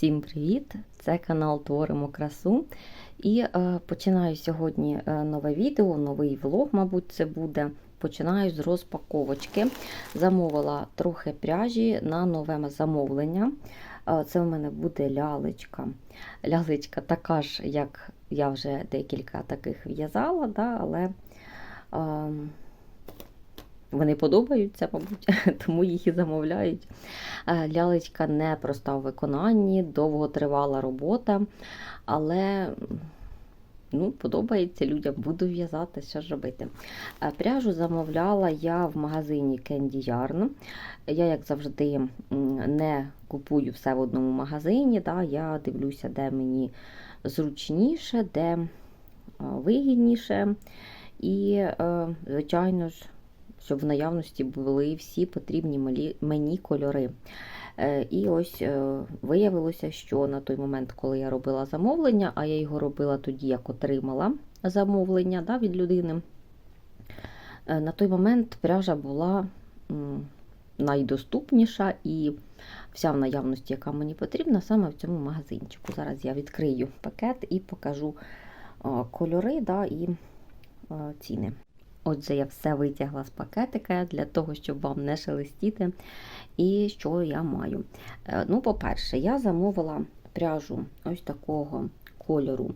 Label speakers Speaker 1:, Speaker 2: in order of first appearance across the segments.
Speaker 1: Всім привіт! Це канал Творимо красу. І е, починаю сьогодні е, нове відео, новий влог, мабуть, це буде. Починаю з розпаковочки. Замовила трохи пряжі на нове замовлення. Е, це в мене буде лялечка. Лялечка така ж, як я вже декілька таких в'язала, да, але е, вони подобаються, мабуть, тому їх і замовляють. Е, Лялечка не проста в виконанні, довго тривала робота, але ну, подобається людям, буду в'язати, що ж робити. Е, Пряжу замовляла я в магазині Candy Yarn. Я, як завжди, не купую все в одному магазині. Да? Я дивлюся, де мені зручніше, де е, вигідніше. І, звичайно ж, щоб в наявності були всі потрібні мені кольори. Е, І ось е, виявилося, що на той момент, коли я робила замовлення, а я його робила тоді, як отримала замовлення да, від людини, е, на той момент пряжа була найдоступніша і вся в наявності, яка мені потрібна, саме в цьому магазинчику. Зараз я відкрию пакет і покажу кольори да, і ціни. Отже, я все витягла з пакетика для того, щоб вам не шелестіти. І що я маю? Е, Ну, по-перше, я замовила пряжу ось такого кольору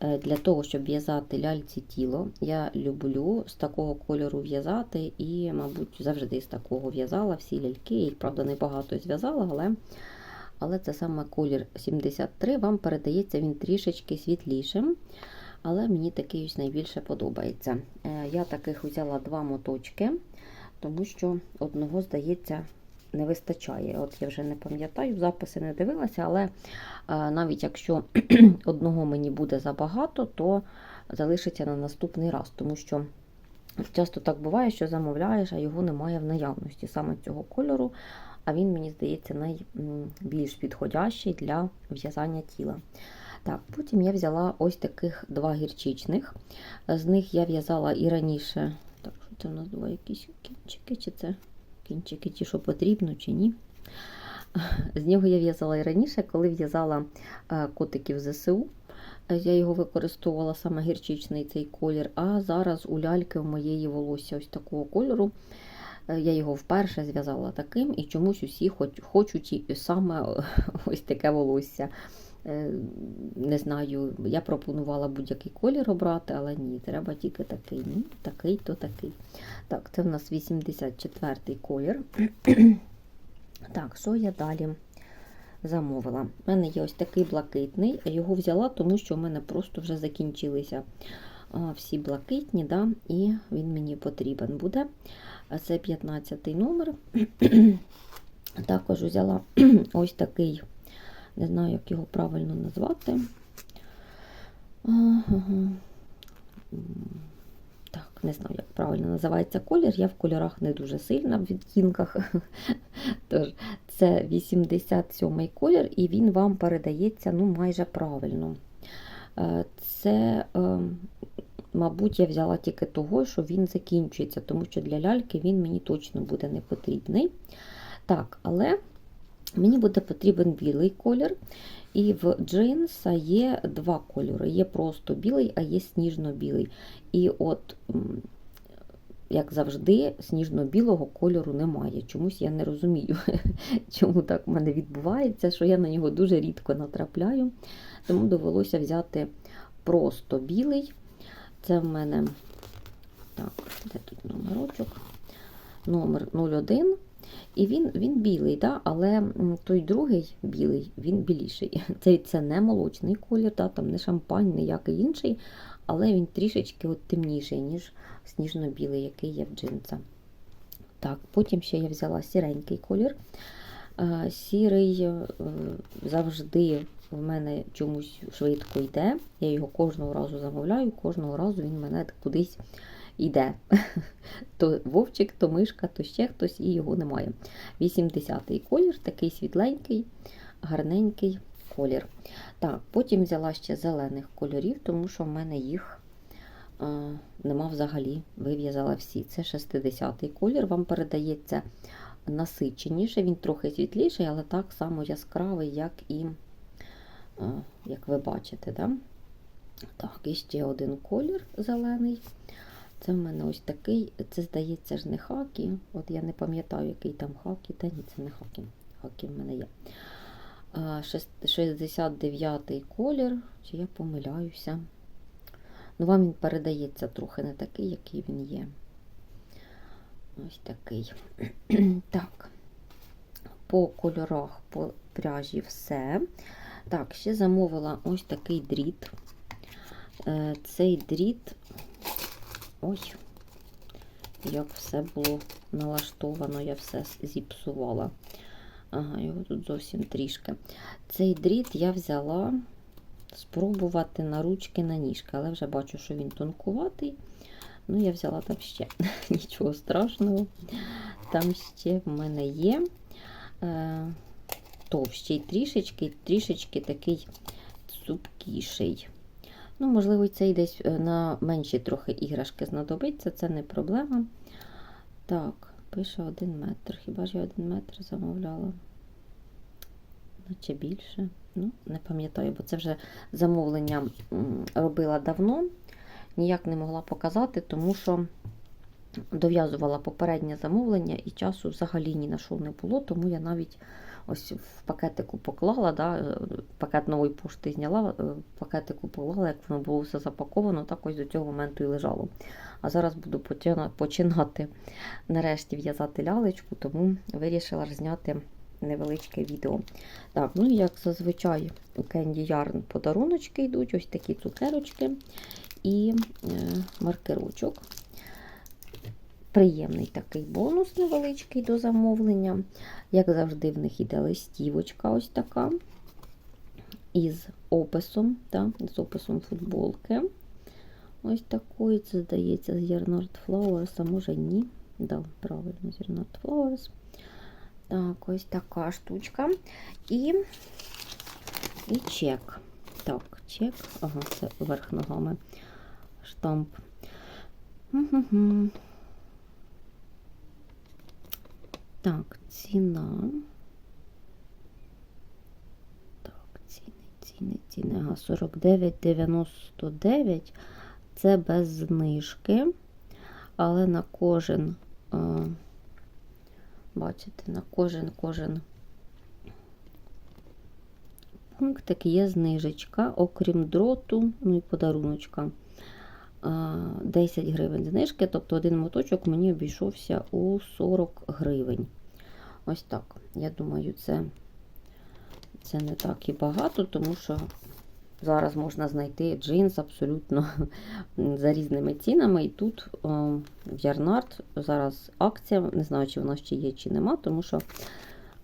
Speaker 1: е, для того, щоб в'язати ляльці тіло. Я люблю з такого кольору в'язати і, мабуть, завжди з такого в'язала всі ляльки. Їх, правда, небагато зв'язала, але, але це саме колір 73. Вам передається він трішечки світлішим. Але мені такий ось найбільше подобається. Е, Я таких взяла два моточки, тому що одного, здається, не вистачає. От я вже не пам'ятаю, записи не дивилася, але е, навіть якщо одного мені буде забагато, то залишиться на наступний раз, тому що часто так буває, що замовляєш, а його немає в наявності саме цього кольору. А він, мені здається, найбільш підходящий для в'язання тіла. Так, Потім я взяла ось таких два гірчичних. З них я в'язала і раніше. Так, що це у нас два якісь кінчики, чи це кінчики ті, що потрібно, чи ні. З нього я в'язала і раніше, коли в'язала е, котиків ЗСУ. Я його використовувала саме гірчичний цей колір. А зараз у ляльки у моєї волосся ось такого кольору. Е, Я його вперше зв'язала таким, і чомусь усі хоч, хочуть саме ось таке волосся. Е, Не знаю, я пропонувала будь-який колір обрати, але ні, треба тільки такий. Ну, такий, то такий. Так, це в нас 84-й колір. Так, що я далі замовила? У мене є ось такий блакитний. Його взяла, тому що в мене просто вже закінчилися всі блакитні, да, і він мені потрібен буде. Це 15 номер. Також взяла ось такий, не знаю, як його правильно назвати. Ага. Так, не знаю, як правильно називається колір. Я в кольорах не дуже сильна в відтінках. Тож, це 87-й колір, і він вам передається ну, майже правильно. Е, Це, е, мабуть, я взяла тільки того, що він закінчується, тому що для ляльки він мені точно буде не потрібний. Так, але мені буде потрібен білий колір. І в джинса є два кольори. Є просто білий, а є сніжно-білий. І от, як завжди, сніжно-білого кольору немає. Чомусь я не розумію, чому так в мене відбувається, що я на нього дуже рідко натрапляю. Тому довелося взяти просто білий. Це в мене так, де тут номерочок? Номер 01. І він він білий, да? але той другий білий, він біліший. Це, це не молочний колір, да? там не шампань, ніякий інший, але він трішечки от темніший, ніж сніжно-білий, який є в джинса. Так, Потім ще я взяла сіренький колір. Е, Сірий е, завжди в мене чомусь швидко йде. Я його кожного разу замовляю, кожного разу він мене кудись йде. То вовчик, то мишка, то ще хтось, і його немає. 80-й колір, такий світленький, гарненький колір. Так, Потім взяла ще зелених кольорів, тому що в мене їх е, нема взагалі. Вив'язала всі. Це 60-й колір, вам передається насиченіше, він трохи світліший, але так само яскравий, як і е, як ви бачите, да? Так, і ще один колір зелений. Це в мене ось такий, це здається ж не хакі. От я не пам'ятаю, який там хакі. Та ні, це не хакі. Хакі в мене є. 69-й колір, чи я помиляюся. Ну, вам він передається трохи не такий, який він є. Ось такий. так. По кольорах, по пряжі все. Так, ще замовила ось такий дріт. Е, Цей дріт. Ой, як все було налаштовано, я все зіпсувала. Ага, його тут зовсім трішки. Цей дріт я взяла спробувати на ручки на ніжки, але вже бачу, що він тонкуватий. Ну, я взяла там ще нічого страшного. Там ще в мене є е, товщий трішечки, трішечки такий цупкіший. Ну, можливо, цей десь е, на менші трохи іграшки знадобиться, це не проблема. Так, пише один метр. Хіба ж я один метр замовляла? Наче більше. Ну, не пам'ятаю, бо це вже замовлення робила давно. Ніяк не могла показати, тому що дов'язувала попереднє замовлення і часу взагалі ні на що не було, тому я навіть ось в пакетику поклала, да, е, пакет нової пошти зняла, е, в пакетику поклала, як воно було все запаковано, так ось до цього моменту і лежало. А зараз буду починати нарешті в'язати лялечку, тому вирішила зняти невеличке відео. Так, ну як зазвичай у Candy Yarn подаруночки йдуть, ось такі цукерочки і е, маркерочок. Приємний такий бонус невеличкий до замовлення. Як завжди, в них іде листівочка ось така. Із описом, так, з описом футболки. Ось такої, це здається, з Yarnard Flowers, а може ні. Да, правильно, з Yarnard Flowers. Так, ось така штучка. І, і чек. Так, чек. Ага, це верх ногами. Штамп. Угу. Так, ціна. Так, ціни, ціни, ціни. Ага, 49,99. Це без знижки. Але на кожен, а, бачите, на кожен кожен пунктик є знижечка, окрім дроту, ну і подаруночка. А, 10 гривень знижки, тобто один моточок мені обійшовся у 40 гривень. Ось так. Я думаю, це, це не так і багато, тому що зараз можна знайти джинс абсолютно за різними цінами. І тут о, в Ярнард зараз акція, не знаю, чи вона ще є, чи нема, тому що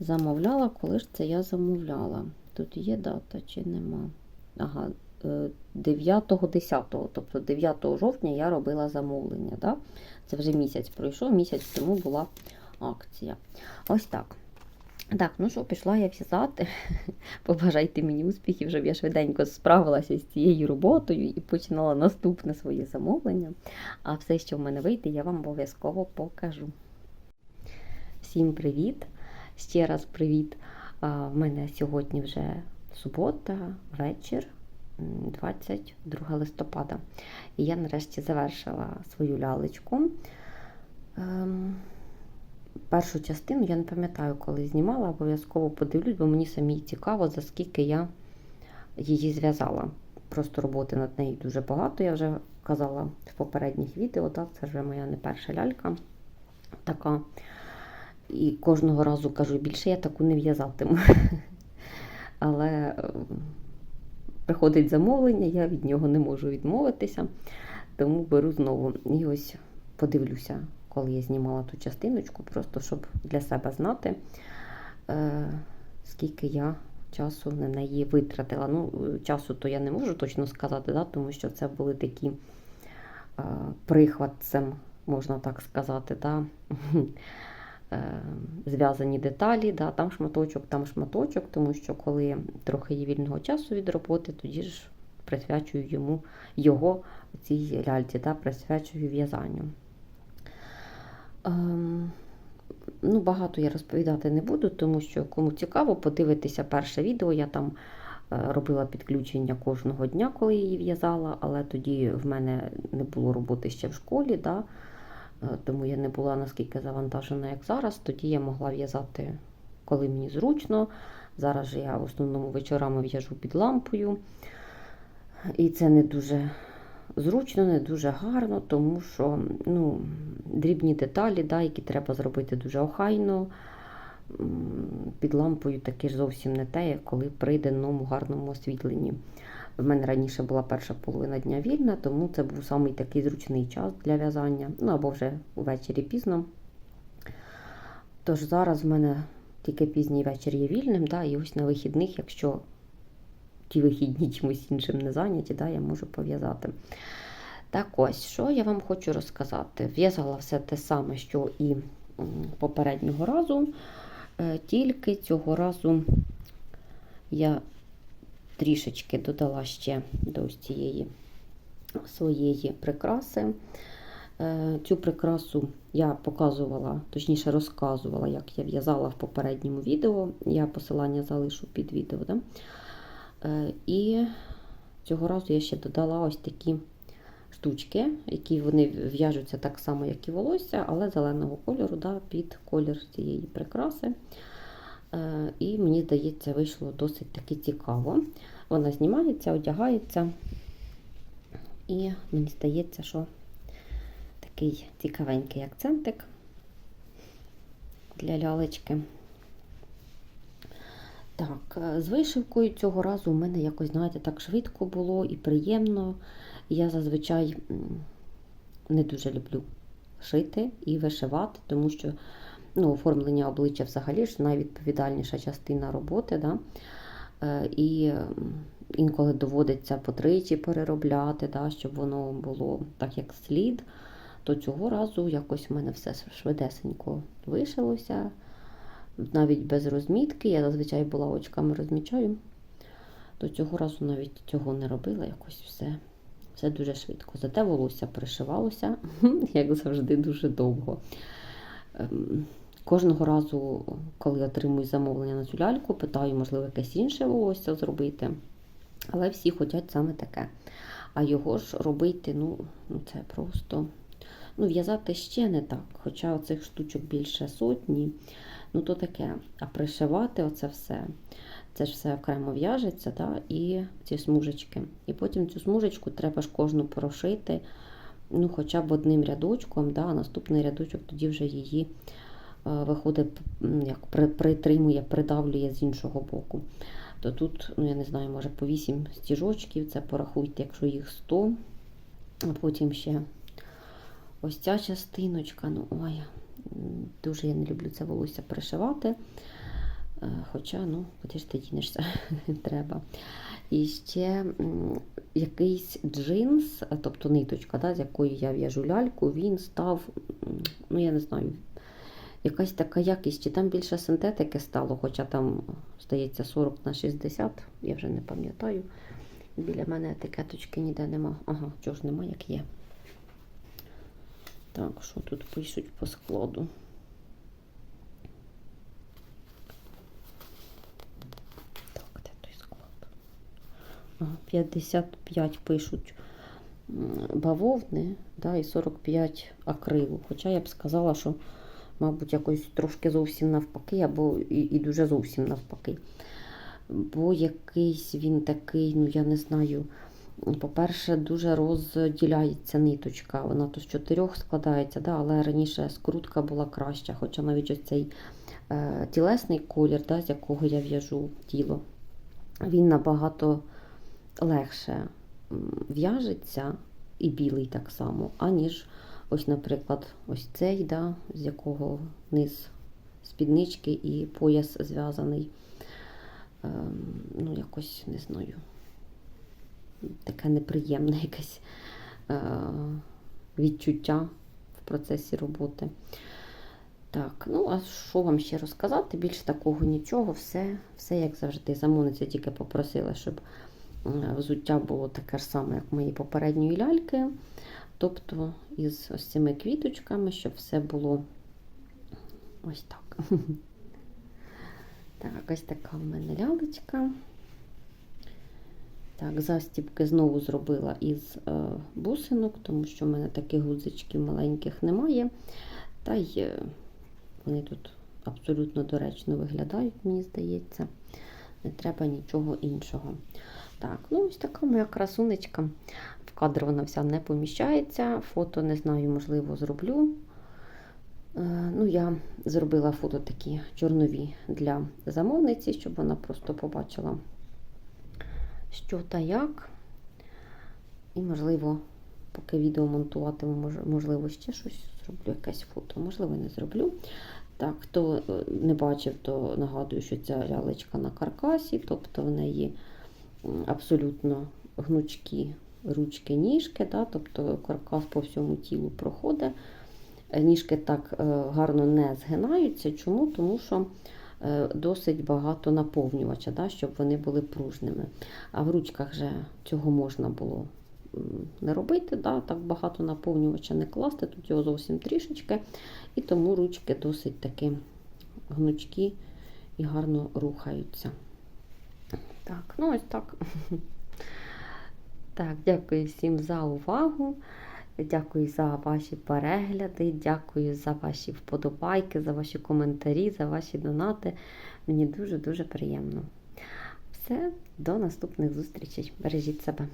Speaker 1: замовляла, коли ж це я замовляла. Тут є дата чи нема. Ага, 9-10, тобто 9 жовтня я робила замовлення. Да? Це вже місяць пройшов, місяць тому була акція. Ось так. Так, ну що, пішла я в'язати. Побажайте мені успіхів, щоб я швиденько справилася з цією роботою і починала наступне своє замовлення. А все, що в мене вийде, я вам обов'язково покажу. Всім привіт! Ще раз привіт! В мене сьогодні вже субота, вечір. 22 листопада. І я нарешті завершила свою лялечку. Ем, першу частину я не пам'ятаю, коли знімала, обов'язково подивлюсь, бо мені самі цікаво, за скільки я її зв'язала. Просто роботи над нею дуже багато, я вже казала в попередніх відео, так, це вже моя не перша лялька. Така. І кожного разу кажу, більше я таку не в'язатиму. Але приходить замовлення, я від нього не можу відмовитися, тому беру знову. І ось подивлюся, коли я знімала ту частиночку, просто щоб для себе знати, е, скільки я часу на неї витратила. Ну, часу то я не можу точно сказати, да, тому що це були такі е, прихватцем, можна так сказати. Да. Зв'язані деталі, да, там шматочок, там шматочок, тому що коли трохи є вільного часу від роботи, тоді ж присвячую йому його цій ляльці, да, присвячую в'язанню. Ем, ну, Багато я розповідати не буду, тому що кому цікаво, подивитися перше відео, я там е, робила підключення кожного дня, коли її в'язала, але тоді в мене не було роботи ще в школі, да? Е, тому я не була наскільки завантажена, як зараз. Тоді я могла в'язати, коли мені зручно. Зараз же я в основному вечорами в'яжу під лампою. І це не дуже зручно, не дуже гарно, тому що ну, дрібні деталі, да, які треба зробити дуже охайно. Під лампою таке зовсім не те, коли при денному гарному освітленні. В мене раніше була перша половина дня вільна, тому це був самий такий зручний час для в'язання. Ну або вже ввечері пізно. Тож зараз в мене тільки пізній вечір є вільним, да, і ось на вихідних, якщо ті вихідні чимось іншим не зайняті, да, я можу пов'язати. Так ось, що я вам хочу розказати. В'язала все те саме, що і попереднього разу, е, тільки цього разу я трішечки додала ще до ось цієї своєї прикраси. Е, Цю прикрасу я показувала, точніше розказувала, як я в'язала в попередньому відео. Я посилання залишу під відео. Да? Е, І цього разу я ще додала ось такі штучки, які вони в'яжуться так само, як і волосся, але зеленого кольору да, під колір цієї прикраси. Е, І мені здається, вийшло досить таки цікаво. Вона знімається, одягається. І мені здається, що такий цікавенький акцентик для лялечки. Так, е, з вишивкою цього разу у мене якось, знаєте, так швидко було і приємно. Я зазвичай не дуже люблю шити і вишивати, тому що ну, оформлення обличчя взагалі ж найвідповідальніша частина роботи. Да? Е, І інколи доводиться потричі переробляти, да, щоб воно було так, як слід. То цього разу якось в мене все швидесенько вишилося навіть без розмітки. Я зазвичай була очками розмічаю. То цього разу навіть цього не робила, якось все все дуже швидко. Зате волосся пришивалося, як завжди, дуже довго. Кожного разу, коли отримую замовлення на цю ляльку, питаю, можливо, якесь інше волосся зробити. Але всі хочуть саме таке. А його ж робити, ну, ну це просто. Ну, в'язати ще не так. Хоча оцих штучок більше сотні. Ну, то таке. А пришивати оце все, це ж все окремо в'яжеться, да? і ці смужечки. І потім цю смужечку треба ж кожну прошити, ну, хоча б одним рядочком, да? а наступний рядочок тоді вже її виходить, як притримує, придавлює з іншого боку. То тут, ну я не знаю, може по 8 стіжочків, це порахуйте, якщо їх 100, а потім ще ось ця частиночка, ну ой, дуже я не люблю це волосся пришивати. Е, Хоча, ну, куди ж ти дінешся, треба. І ще якийсь джинс, е, тобто ниточка, да, з якої я в'яжу ляльку, він став, ну я не знаю, якась така якість, чи там більше синтетики стало, хоча там, здається, 40 на 60, я вже не пам'ятаю. Біля мене етикеточки ніде нема. Ага, чого ж нема, як є. Так, що тут пишуть по складу? Так, де той склад? Ага, 55 пишуть бавовни, да, і 45 акрилу. Хоча я б сказала, що, мабуть, якось трошки зовсім навпаки, або і, і дуже зовсім навпаки. Бо якийсь він такий, ну я не знаю. По-перше, дуже розділяється ниточка. Вона то з чотирьох складається, да, але раніше скрутка була краща, хоча навіть ось цей е, тілесний колір, да, з якого я в'яжу тіло, він набагато легше в'яжеться, і білий так само, аніж ось, наприклад, ось цей, да, з якого низ спіднички і пояс зв'язаний. Ем, ну, якось не знаю таке неприємне якесь е, відчуття в процесі роботи. Так, ну а що вам ще розказати? Більше такого нічого, все, все як завжди. Замовниця тільки попросила, щоб е, взуття було таке ж саме, як мої попередньої ляльки. Тобто із ось цими квіточками, щоб все було ось так. Так, ось така в мене лялечка. Так, застібки знову зробила із е, бусинок, тому що в мене таких гудзичків маленьких немає. Та й е, вони тут абсолютно доречно виглядають, мені здається. Не треба нічого іншого. Так, ну ось така моя красунечка. В кадр вона вся не поміщається. Фото не знаю, можливо, зроблю. Е, Ну, я зробила фото такі чорнові для замовниці, щоб вона просто побачила, що та як. І, можливо, поки відео монтуватиму, можливо, ще щось зроблю, якесь фото. Можливо, не зроблю. Так, хто е, не бачив, то нагадую, що ця лялечка на каркасі, тобто в неї абсолютно гнучкі ручки, ніжки, да, тобто каркас по всьому тілу проходить. Ніжки так е, гарно не згинаються. Чому? Тому що е, досить багато наповнювача, да, щоб вони були пружними. А в ручках же цього можна було не робити, да, так багато наповнювача не класти, тут його зовсім трішечки, і тому ручки досить таки гнучкі і гарно рухаються. Так, ну ось так. Так, дякую всім за увагу. Дякую за ваші перегляди, дякую за ваші вподобайки, за ваші коментарі, за ваші донати. Мені дуже-дуже приємно. Все, до наступних зустрічей. Бережіть себе.